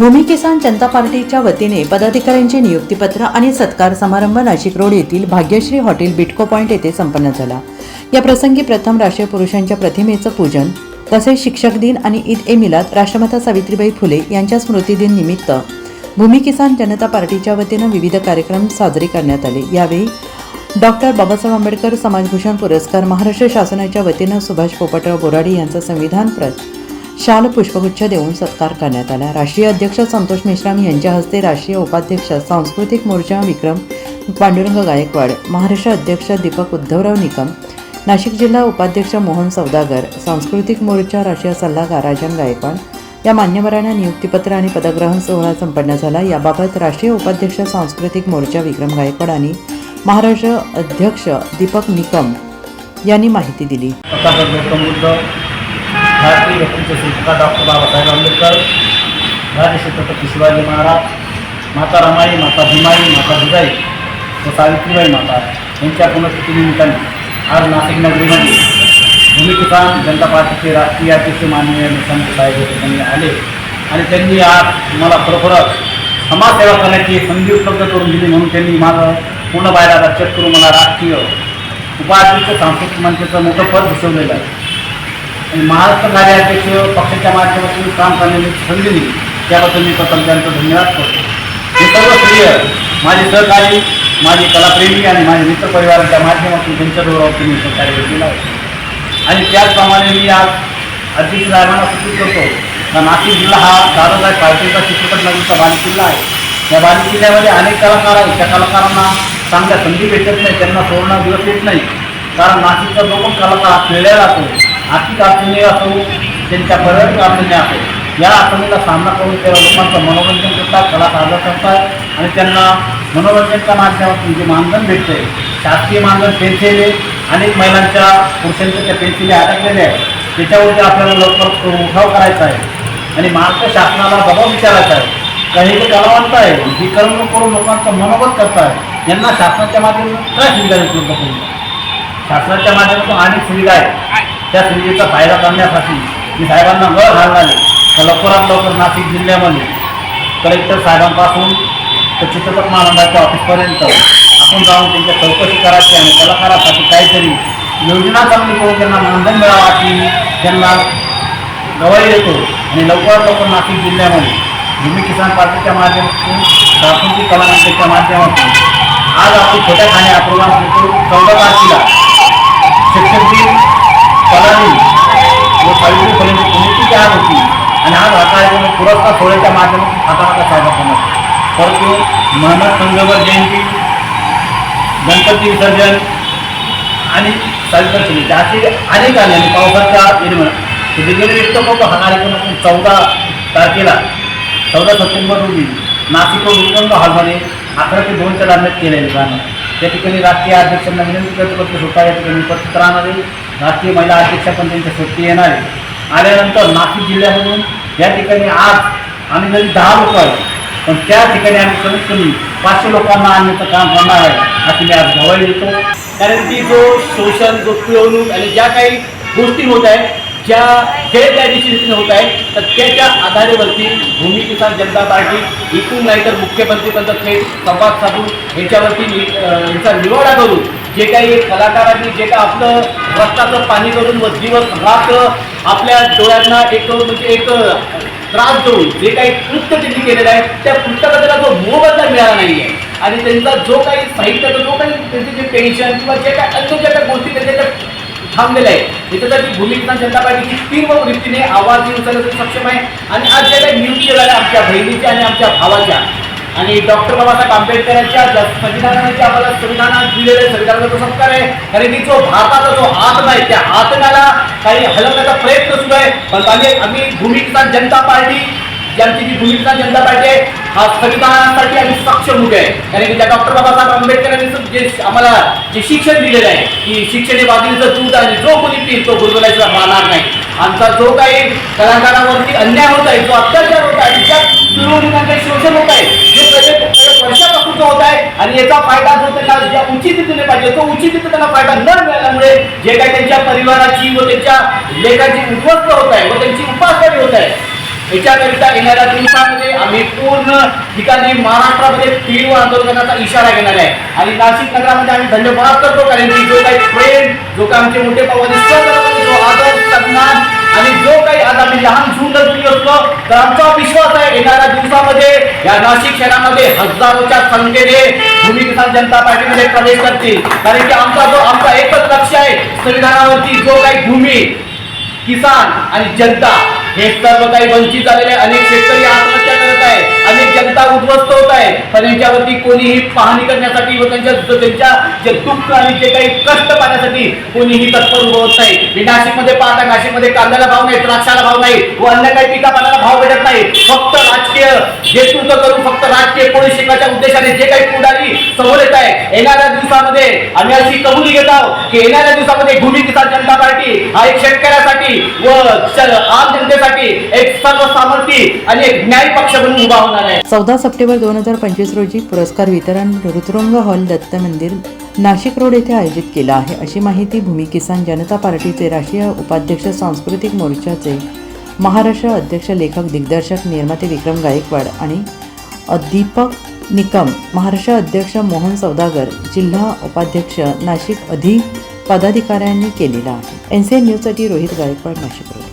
भूमी किसान जनता पार्टीच्या वतीने पदाधिकाऱ्यांचे नियुक्तीपत्र आणि सत्कार समारंभ नाशिक रोड येथील भाग्यश्री हॉटेल बिटको पॉईंट येथे संपन्न झाला. या प्रसंगी प्रथम राष्ट्रीय पुरुषांच्या प्रतिमेचं पूजन तसेच शिक्षक दिन आणि ईद ए मिलाद राष्ट्रमाता सावित्रीबाई फुले यांच्या स्मृतिदिन निमित्त भूमी किसान जनता पार्टीच्या वतीनं विविध कार्यक्रम साजरे करण्यात आले. यावेळी डॉक्टर बाबासाहेब आंबेडकर समाजभूषण पुरस्कार महाराष्ट्र शासनाच्या वतीनं सुभाष पोपटराव बोराडे यांचा संविधान प्रत शाल पुष्पगुच्छ देऊन सत्कार करण्यात आला. राष्ट्रीय अध्यक्ष संतोष मेश्राम यांच्या हस्ते राष्ट्रीय उपाध्यक्ष सांस्कृतिक मोर्चा विक्रम पांडुरंग गायकवाड महाराष्ट्र अध्यक्ष दीपक उद्धवराव निकम नाशिक जिल्हा उपाध्यक्ष मोहन सौदागर सांस्कृतिक मोर्चा राष्ट्रीय सल्लागार राजन गायकवाड या मान्यवरांना नियुक्तीपत्र आणि पदग्रहण सोहळा संपन्न झाला. याबाबत राष्ट्रीय उपाध्यक्ष सांस्कृतिक मोर्चा विक्रम गायकवाड आणि महाराष्ट्र अध्यक्ष दीपक निकम यांनी माहिती दिली. भारतीय व्यक्तीचे शिल्पकार डॉक्टर बाबासाहेब आंबेडकर भारतीय छत्रपती शिवाजी महाराज माता रमाई माता भीमाई माता जिजाई व सावित्रीबाई माता यांच्या पुण्यतिथीनिमित्ताने आज नाशिक नगरीमध्ये भूमी किसान जनता पार्टीचे राष्ट्रीय अध्यक्ष माननीय निशांत साहेब त्यांनी आले आणि त्यांनी आज मला खरोखरच समाजसेवा करण्याची संधी उपलब्ध करून दिली म्हणून त्यांनी माझं पूर्ण बाहेर चेक करून मला राष्ट्रीय उपाध्यक्ष सांस्कृतिक मंचाचं मोठं पद घुसवलेलं आहे. आणि महाराष्ट्र कार्याध्यक्ष पक्षाच्या माध्यमातून काम करण्याची संधी दिली. त्याबद्दल मी प्रथम त्यांचा धन्यवाद करतो. हे सर्व श्रेय माझे सहकारी माझे कलाप्रेमी आणि माझे मित्रपरिवाराच्या माध्यमातून त्यांच्या जोरावरती मी सहकार्य केलं आहे. आणि त्याचप्रमाणे मी आज अध्यक्ष साहेबांना सूचित करतो का नाशिक जिल्हा हा दादासाहेब फाळकेचा चित्रपट नगरीचा बालेकिल्ला आहे. त्या या किल्ल्यामध्ये अनेक कलाकार आहेत. त्या कलाकारांना चांगल्या संधी भेटत नाही. त्यांना सोडणं दिवस येत नाही. कारण नाशिकचा जो पण कलाकार खेळल्या जातो आर्थिक अडचणी असो त्यांच्या बऱ्याच अडचणी असो या अडचणीला सामना करून त्या लोकांचं मनोरंजन करतात कला साजरा करतात आणि त्यांना मनोरंजनच्या माध्यमातून जे मानधन आहे शासकीय मानधन पेन्सिल अनेक महिलांच्या पुरुषांच्या त्या पेन्सिली अडकलेल्या आहेत. त्याच्यावरती आपल्याला लवकर उठाव करायचा आहे. आणि महाराष्ट्र शासनाला दबाव विचारायचा आहे. काही जे कलावंत आहे जी करमणूक करून लोकांचं मनोबत करतात यांना शासनाच्या माध्यमातून काय सुविधा उपलब्ध करून शासनाच्या माध्यमातून अनेक सुविधा आहेत. त्या सुविधेचा फायदा करण्यासाठी मी साहेबांना वर घालणारे. तर लवकरात लवकर नाशिक जिल्ह्यामध्ये कलेक्टर साहेबांपासून तर चित्रपट महामंडळाच्या ऑफिसपर्यंत आपण जाऊन त्यांच्या चौकशी करायची आणि कलाकारासाठी काहीतरी योजना चांगली करून त्यांना मानधन मिळावा की त्यांना गवाही येतो आणि लवकरात लवकर नाशिक जिल्ह्यामध्ये भूमी किसान पार्टीच्या माध्यमातून सांस्कृतिक कलामंचाच्या माध्यमातून आज आपण छोट्या खाण्या प्रोग्राम चौदा तारखेला शिक्षक दिन कला व सावित्री फुलेंची पुण्यतिथी आज होती. आणि आज हा कार्यक्रम पुरस्कार सोहळ्याच्या माध्यमातून हाताळाचा साजरा करण्यात परंतु महाराज संगबर जयंती गणपती विसर्जन आणि सावित्री फुले असे अनेक आले आणि पावसाच्या निर्माण. दिलेले व्यक्त करतो हा कार्यक्रम चौदा तारखेला चौदा सप्टेंबर रोजी नाशिक व उदगंग हॉलमध्ये अकरा ते दोनच्या दरम्यान केलेले जाणार. या ठिकाणी राष्ट्रीय अध्यक्षांना विनंती करतो की स्वतः या ठिकाणी उपस्थित राहणार आहे. राष्ट्रीय महिला अध्यक्षा पण त्यांच्या सोबती येणार आहे. आल्यानंतर नाशिक जिल्ह्यामधून या ठिकाणी आज आम्ही जरी दहा लोक आहेत. पण त्या ठिकाणी आम्ही कमीत कमी पाचशे लोकांना आणण्याचं काम करणार आहे अशी मी आज गवाही देतो. कारण की जो शोषण जो पिळवणूक आणि ज्या काही गोष्टी होत आहेत ज्या गैरकायदेशीर रीतीने होत आहेत तर त्याच्या आधारेवरती भूमी किसान जनता पार्टी एकूण नाही तर मुख्यमंत्रीपर्यंत थेट संवाद साधून याच्यावरती नि- यांचा निवाडा करून जे काही कलाकारांनी जे काही आपलं रक्ताचं पाणी करून व दिवस रात्र आपल्या डोळ्यांना एक म्हणजे एक त्रास देऊन जे काही कृत्य त्यांनी केलेलं आहे त्या कृत्याला त्याला जो मोबदला मिळाला नाही आहे आणि त्यांचा जो काही साहित्याचा जो काही त्यांचे जे पेन्शन किंवा जे काही अन्य ज्या काही गोष्टी त्यांच्या थांबलेल्या आहेत याच्यासाठी भूमिका जनता पार्टीची तीव्र वृत्तीने आवाज उचलण्यासाठी सक्षम आहे. आणि आज ज्या काही न्यूज झाल्या आमच्या बहिणीच्या आणि आमच्या भावाच्या आणि डॉक्टर बाबासाहेब आंबेडकरांच्या संविधानाने जे आम्हाला संविधानात दिलेलं संविधानाचा संस्कार आहे कारण की जो भारताचा जो हात नाही त्या आत्म्याला काही हलवण्याचा प्रयत्न सुरू आहे. पण आम्ही आम्ही भूमी किसान जनता पार्टी ज्यांची जी भूमी किसान जनता पार्टी आहे हा संविधानासाठी आम्ही सक्षम उभे आहे. कारण की त्या डॉक्टर बाबासाहेब आंबेडकरांनी जे आम्हाला जे शिक्षण दिलेलं आहे की शिक्षण हे बाजूचं दूध आणि जो कोणी पिल तो गुरगुलायचा राहणार नाही. आमचा जो काही कलाकारावरती अन्याय होत आहे जो अत्याचार होत आहे त्या सुरुवातीला शोषण होत आहे जे प्रत्येक वर्षापासून जो होत आहे आणि याचा फायदा जो त्यांना ज्या उचित पाहिजे तो उचित त्यांना फायदा न मिळाल्यामुळे जे काही त्यांच्या परिवाराची व त्यांच्या लेखाची उद्ध्वस्त होत आहे व त्यांची उपासमारी होत आहे याच्याकरिता येणाऱ्या दिवसामध्ये आम्ही पूर्ण ठिकाणी महाराष्ट्रामध्ये तीव्र आंदोलनाचा इशारा घेणार आहे. आणि नाशिक नगरामध्ये आम्ही धन्यवाद करतो कारण की जो काही प्रेम जो काही आमचे मोठे जो आदर सन्मान आणि जो काही आज आम्ही लहान झुंड जुळली असतो तर आमचा विश्वास आहे येणाऱ्या दिवसामध्ये या नाशिक शहरामध्ये हजारोच्या संख्येने भूमी किसान जनता पार्टीमध्ये प्रवेश करतील. कारण की आमचा जो आमचा एकच लक्ष आहे संविधानावरती जो काही भूमी किसान आणि जनता हे सर्व काही वंचित झालेले अनेक शेतकरी आत्महत्या करत आहे अनेक जनता उद्ध्वस्त होत आहे. पण यांच्यावरती कोणीही पाहणी करण्यासाठी व त्यांच्या त्यांच्या जे दुःख आणि जे काही कष्ट पाहण्यासाठी कोणीही तत्पर उभं होत नाही. मी नाशिकमध्ये पाहता नाशिकमध्ये कांद्याला भाव नाही द्राक्षाला भाव नाही व अन्य काही पिकापाल्याला भाव भेटत नाही फक्त राजकीय नेतृत्व करून फक्त राजकीय कोणी शिकायच्या उद्देशाने जे काही पुढारी समोर येत आहे येणाऱ्या दिवसामध्ये आम्ही अशी कबुली घेत आहोत की येणाऱ्या दिवसामध्ये भूमी किसान जनता पार्टी हा एक शेतकऱ्यासाठी व आम जनते जनतेसाठी एक सर्वसामर्थी आणि एक न्याय पक्ष म्हणून उभा होणार आहे. चौदा सप्टेंबर दोन हजार पंचवीस रोजी पुरस्कार वितरण ऋतुरंग हॉल दत्त मंदिर नाशिक रोड येथे आयोजित केला आहे. अशी माहिती भूमी किसान जनता पार्टीचे राष्ट्रीय उपाध्यक्ष सांस्कृतिक मोर्चाचे महाराष्ट्र अध्यक्ष लेखक दिग्दर्शक निर्माते विक्रम गायकवाड आणि दीपक निकम महाराष्ट्र अध्यक्ष मोहन सौदागर जिल्हा उपाध्यक्ष नाशिक अधिक पदाधिकाऱ्यांनी केलेला आहे. एन सी एन न्यूजसाठी रोहित गायकवाड नाशिक रोड.